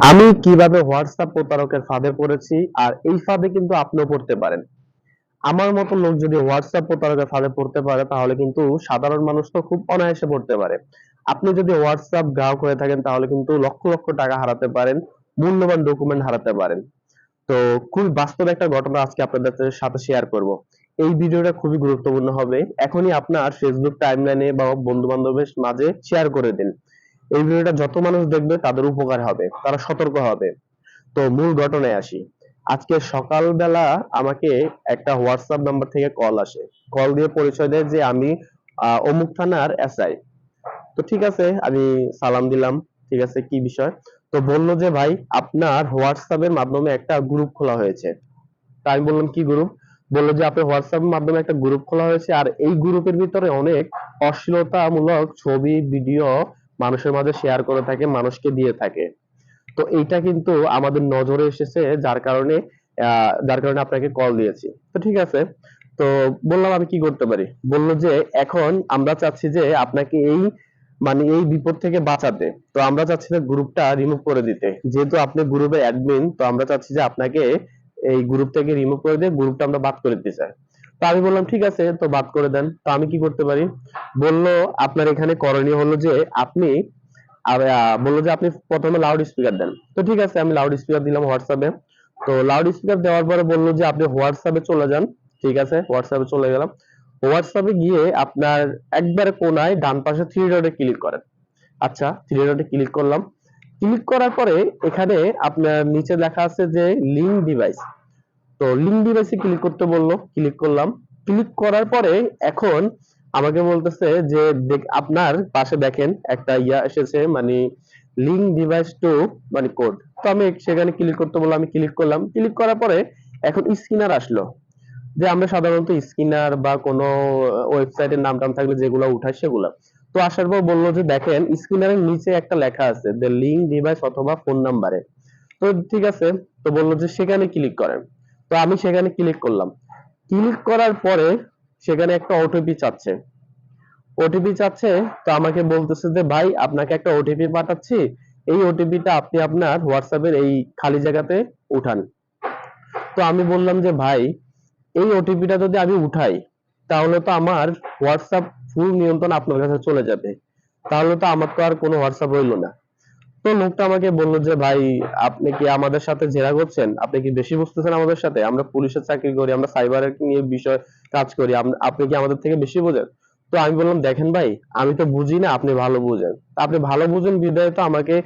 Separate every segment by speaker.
Speaker 1: আমি কীভাবে হোয়াটসঅ্যাপ প্রতারকের ফাঁদে পড়েছি আর এই ফাঁদে কিন্তু আপনিও পড়তে পারেন। আমার মতো লোক যদি হোয়াটসঅ্যাপ প্রতারকের ফাঁদে পড়তে পারে, তাহলে কিন্তু সাধারণ মানুষ তো খুব অনায়াসে পড়তে পারে। আপনি যদি হোয়াটসঅ্যাপ গ্রাহক হয়ে থাকেন, তাহলে কিন্তু লক্ষ লক্ষ টাকা হারাতে পারেন, মূল্যবান ডকুমেন্ট হারাতে পারেন। তো খুব বাস্তব একটা ঘটনা আজকে আপনাদের সাথে শেয়ার করব। এই ভিডিওটা খুবই গুরুত্বপূর্ণ হবে। এখনই আপনার ফেসবুক টাইমলাইনে বা বন্ধু বান্ধবের মাঝে শেয়ার করে দিন। এই ভিডিওটা যত মানুষ দেখবে তাদের উপকার হবে, তারা সতর্ক হবে। তো মূল ঘটনায় আসি। আজকে সকালবেলা আমাকে একটা হোয়াটসঅ্যাপ নাম্বার থেকে কল আসে। কল দিয়ে পরিচয় দেয় যে আমি অমুক থানার এসআই তো ঠিক আছে, আমি সালাম দিলাম, ঠিক আছে, কি বিষয়? তো বলল যে, ভাই, আপনার হোয়াটসঅ্যাপের মাধ্যমে একটা গ্রুপ খোলা হয়েছে। তা আমি বললাম, কি গ্রুপ বলল যে, আপনার হোয়াটসঅ্যাপের মাধ্যমে একটা গ্রুপ খোলা হয়েছে। আর এই গ্রুপের ভিতরে অনেক অশ্লীলতামূলক ছবি ভিডিও মানুষের মাঝে শেয়ার করে থাকে, মানুষকে দিয়ে থাকে। তো এইটা কিন্তু আমাদের নজরে এসেছে, যার কারণে যার কারণে আপনাকে কল দিয়েছি। তো ঠিক আছে, তো বললাম আমি কি করতে পারি? বলল যে, এখন আমরা চাচ্ছি যে আপনাকে এই মানে এই বিপদ থেকে বাঁচাতে। তো আমরা চাচ্ছি যে গ্রুপটা রিমুভ করে দিতে। যেহেতু আপনি গ্রুপের অ্যাডমিন তো আমরা চাচ্ছি যে আপনাকে এই গ্রুপ থেকে রিমুভ করে দিয়ে গ্রুপটা আমরা বাদ করে দিতে চাই। তো আমি বললাম, ঠিক আছে, তো বাদ করে দেন। তো আমি কি করতে পারি? বলল, আপনার এখানে করণীয় হলো যে আপনি বলল যে আপনি প্রথমে লাউড স্পিকার দেন। তো ঠিক আছে, আমি লাউড স্পিকার দিলাম হোয়াটসঅ্যাপে তো লাউড স্পিকার দেওয়ার পরে বলল যে, আপনি হোয়াটসঅ্যাপে চলে যান। ঠিক আছে হোয়াটসঅ্যাপে চলে গেলাম। হোয়াটসঅ্যাপে গিয়ে আপনার একবারে কোনায় ডান পাশে থ্রি ডটে ক্লিক করেন। আচ্ছা থ্রি ডটে ক্লিক করলাম। ক্লিক করার পরে এখানে আপনার নিচে লেখা আছে যে লিঙ্ক ডিভাইস তো লিঙ্ক ডিভাইসে ক্লিক করতে বলল ক্লিক করলাম। ক্লিক করার পরে এখন আমাকে বলতেছে যে আপনার পাশে দেখেন একটা ইয়া এসেছে মানে লিঙ্ক ডিভাইস টু মানে কোড তো আমি সেখানে ক্লিক করতে বললাম, আমি ক্লিক করলাম। ক্লিক করার পরে এখন স্ক্যানার আসলো। যে আমরা সাধারণত স্ক্যানার বা কোনো ওয়েবসাইটের নাম টাম থাকলে যেগুলো উঠায় সেগুলো। তো আসার পর বলল যে, দেখেন স্ক্যানারের নিচে একটা লেখা আছে যে লিঙ্ক ডিভাইস অথবা ফোন নাম্বারে তো ঠিক আছে, তো বলল যে, সেখানে ক্লিক করেন। তো আমি সেখানে ক্লিক করলাম। ক্লিক করার পরে সেখানে একটা ওটিপি চাচ্ছে। ওটিপি চাচ্ছে, তো আমাকে বলতেছে যে, ভাই, আপনাকে একটা ওটিপি পাঠাচ্ছি। এই ওটিপিটা আপনি আপনার হোয়াটসঅ্যাপের এই খালি জায়গাতে উঠান। তো আমি বললাম যে, ভাই, এই ওটিপিটা যদি আমি উঠাই, তাহলে তো আমার হোয়াটসঅ্যাপ ফুল নিয়ন্ত্রণ আপনার কাছে চলে যাবে। তাহলে তো আমার তো আর কোনো হোয়াটসঅ্যাপ রইল না। তো লোকটা আমাকে বলল যে, ভাই, আপনি কি আমাদের সাথে জেরা করছেন? আপনি কি বেশি বুঝতেছেন আমাদের সাথে? আমরা পুলিশের চাকরি করি, আমরা সাইবারের নিয়ে বিষয় কাজ করি আপনি কি আমাদের থেকে বেশি বোঝেন? তো আমি বললাম, দেখেন ভাই, আমি তো বুঝি না আপনি ভালো বুঝেন। আপনি ভালো বুঝেন বিদায় তো আমাকে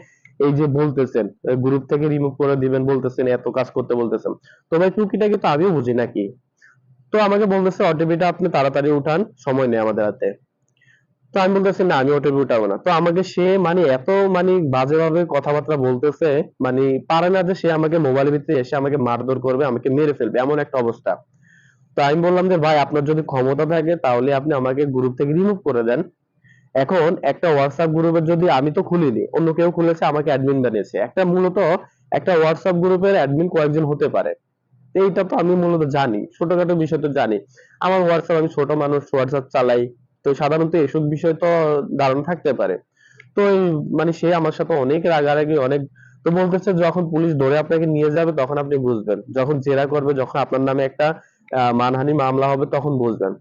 Speaker 1: এই যে বলতেছেন গ্রুপ থেকে রিমুভ করে দিবেন বলতেছেন, এত কাজ করতে বলতেছেন। তো ভাই টুকিটাকি তো আমিও বুঝি নাকি? তো আমাকে বলতেছে ওটিপিটা আপনি তাড়াতাড়ি উঠান, সময় নেই আমাদের হাতে। তো আমি বলতেছি, না, আমি ওটিপি উঠাবো না। তো আমাকে সে মানে এত মানে বাজেভাবে কথাবার্তা বলতেছে মানে পারে না যে সে আমাকে মোবাইলের ভিতরে এসে আমাকে মারধর করবে, আমাকে মেরে ফেলবে, এমন একটা অবস্থা। তো আমি বললাম যে, ভাই, আপনার যদি ক্ষমতা থাকে তাহলে আপনি আমাকে গ্রুপ থেকে রিমুভ করে দেন। এখন একটা হোয়াটসঅ্যাপ গ্রুপের যদি আমি তো খুলিনি, অন্য কেউ খুলেছে, আমাকে অ্যাডমিন বানিয়েছে। একটা মূলত একটা হোয়াটসঅ্যাপ গ্রুপের অ্যাডমিন কয়েকজন হতে পারে। এইটা তো আমি মূলত জানি, ছোটখাটো বিষয় তো জানি। আমার হোয়াটসঅ্যাপ আমি ছোট মানুষ হোয়াটসঅ্যাপ চালাই। তো সাধারণত এসব বিষয় তো ধারণা থাকতে পারে। তো মানে সে আমার সাথে অনেক রাগারাগি, অনেক তো বলতেছে যখন পুলিশ ধরে আপনাকে নিয়ে যাবে তখন আপনি বুঝবেন। যখন জেরা করবে, যখন আপনার নামে একটা মানহানি মামলা হবে তখন বুঝবেন।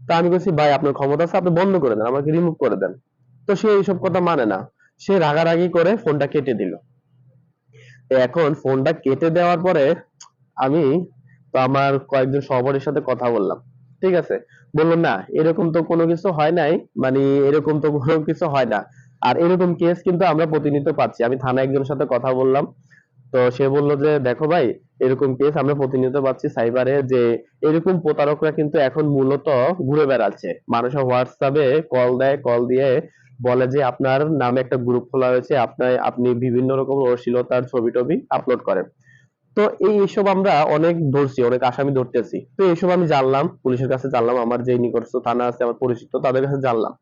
Speaker 1: তা আমি বলছি, ভাই, আপনার ক্ষমতা আছে, আপনি বন্ধ করে দেন, আমাকে রিমুভ করে দেন। তো সে এইসব কথা মানে না। সে রাগারাগি করে ফোনটা কেটে দিল। এখন ফোনটা কেটে দেওয়ার পরে আমি তো আমার কয়েকজন সহপাঠীর সাথে কথা বললাম। ঠিক আছে? বলল না, এরকম তো কোনো কিছু হয় নাই। মানে এরকম তো কোনো কিছু হয় না। আর এরকম কেস কিন্তু আমরা প্রতিনিয়ত পাচ্ছি। আমি থানা একজনের সাথে কথা বললাম। তো সে বলল যে, দেখো ভাই, এরকম কেস আমরা প্রতিনিয়ত পাচ্ছি সাইবারে যে, এরকম প্রতারকরা কিন্তু এখন মূলত ঘুরে বেড়াচ্ছে। মানুষ হোয়াটসঅ্যাপে কল দেয় কল দিয়ে বলে যে, আপনার নামে একটা গ্রুপ খোলা হয়েছে আপনার, আপনি বিভিন্ন রকম অশ্লীলতার ছবি টবি আপলোড করেন। তো এই এইসব আমরা অনেক ধরছি, অনেক আসামি ধরতেছি। তো এইসব আমি জানলাম, পুলিশের কাছে জানলাম, আমার যে নিকটস্থ থানা আছে, আমার পরিচিত, তাদের কাছে জানলাম।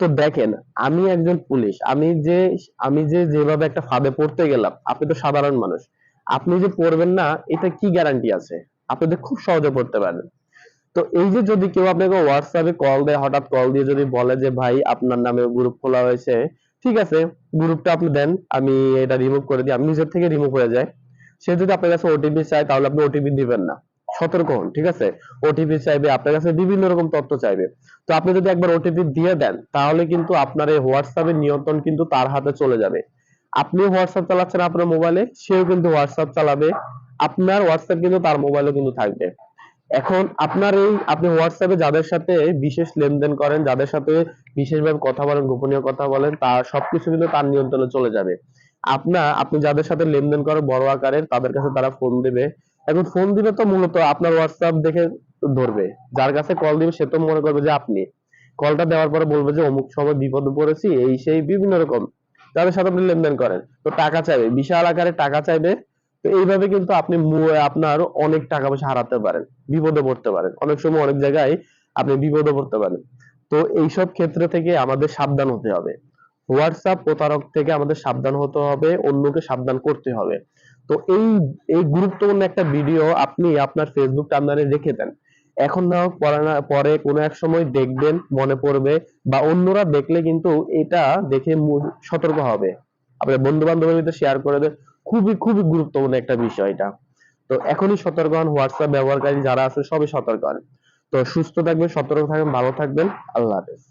Speaker 1: তো দেখেন, আমি একজন পুলিশ, আমি যে আমি যে যেভাবে একটা ফাঁদে পড়তে গেলাম, আপনি তো সাধারণ মানুষ, আপনি যে পড়বেন না, এটা কি গ্যারান্টি আছে? আপনি তো খুব সহজে পড়তে পারেন তো এই যে যদি কেউ আপনাকে হোয়াটসঅ্যাপে কল দেয়, হঠাৎ কল দিয়ে যদি বলে যে, ভাই, আপনার নামে গ্রুপ খোলা হয়েছে, ঠিক আছে গ্রুপটা আপনি দেন, আমি এটা রিমুভ করে দিই। আমি নিজের থেকে রিমুভ হয়ে যায় সে যদি আপনার কাছে ওটিপি চায়, তাহলে আপনি ওটিপি দিবেন না। সতর্ক হন, ঠিক আছে? ওটিপি চাইবে, আপনার কাছে বিভিন্ন রকম তথ্য চাইবে। তো আপনি যদি একবার ওটিপি দিয়ে দেন, তাহলে কিন্তু আপনার এই হোয়াটসঅ্যাপের নিয়ন্ত্রণ কিন্তু তার হাতে চলে যাবে। আপনি হোয়াটসঅ্যাপ চালাচ্ছেন আপনার মোবাইলে সেও কিন্তু হোয়াটসঅ্যাপ চালাবে। আপনার হোয়াটসঅ্যাপ কিন্তু তার মোবাইলে কিন্তু থাকবে। এখন আপনার এই, আপনি হোয়াটসঅ্যাপে যাদের সাথে বিশেষ লেনদেন করেন, যাদের সাথে বিশেষভাবে কথা বলেন, গোপনীয় কথা বলেন তার সবকিছু কিন্তু তার নিয়ন্ত্রণে চলে যাবে। আপনার আপনি যাদের সাথে লেনদেন করেন বড় আকারের, তাদের কাছে তারা ফোন দিবে। এখন ফোন দিবে তো মূলত আপনার হোয়াটসঅ্যাপ দেখে ধরবে। যার কাছে কল দিবে, সে তো মনে করবে যে আপনি। কলটা দেওয়ার পরে বলবে যে, অমুক সময় বিপদে পড়েছি, এই সেই বিভিন্ন রকম। যাদের সাথে আপনি লেনদেন করেন। তো টাকা চাইবে, বিশাল আকারে টাকা চাইবে। তো এইভাবে কিন্তু আপনি আপনার অনেক টাকা পয়সা হারাতে পারেন, বিপদে পড়তে পারেন। অনেক সময় অনেক জায়গায় আপনি বিপদে পড়তে পারেন। তো এইসব ক্ষেত্রে থেকে আমাদের সাবধান হতে হবে। হোয়াটসঅ্যাপ প্রতারক থেকে আমাদের সাবধান হতে হবে, অন্যকে সাবধান করতে হবে। তো এই এই গুরুত্বপূর্ণ একটা ভিডিও আপনি আপনার ফেসবুক টাইমলাইনে রেখে দেন। এখন না হোক, পরে কোনো এক সময় দেখবেন, মনে পড়বে, বা অন্যরা দেখলে কিন্তু এটা দেখে সতর্ক হবে। আপনার বন্ধু বান্ধবের ভিতরে শেয়ার করে দেন, খুবই খুবই গুরুত্বপূর্ণ একটা বিষয় এটা। তো এখনই সতর্ক হন, হোয়াটসঅ্যাপ ব্যবহারকারী যারা আছে সবই সতর্ক হন। তো সুস্থ থাকবেন, সতর্ক থাকবেন, ভালো থাকবেন, আল্লাহ হাফেজ।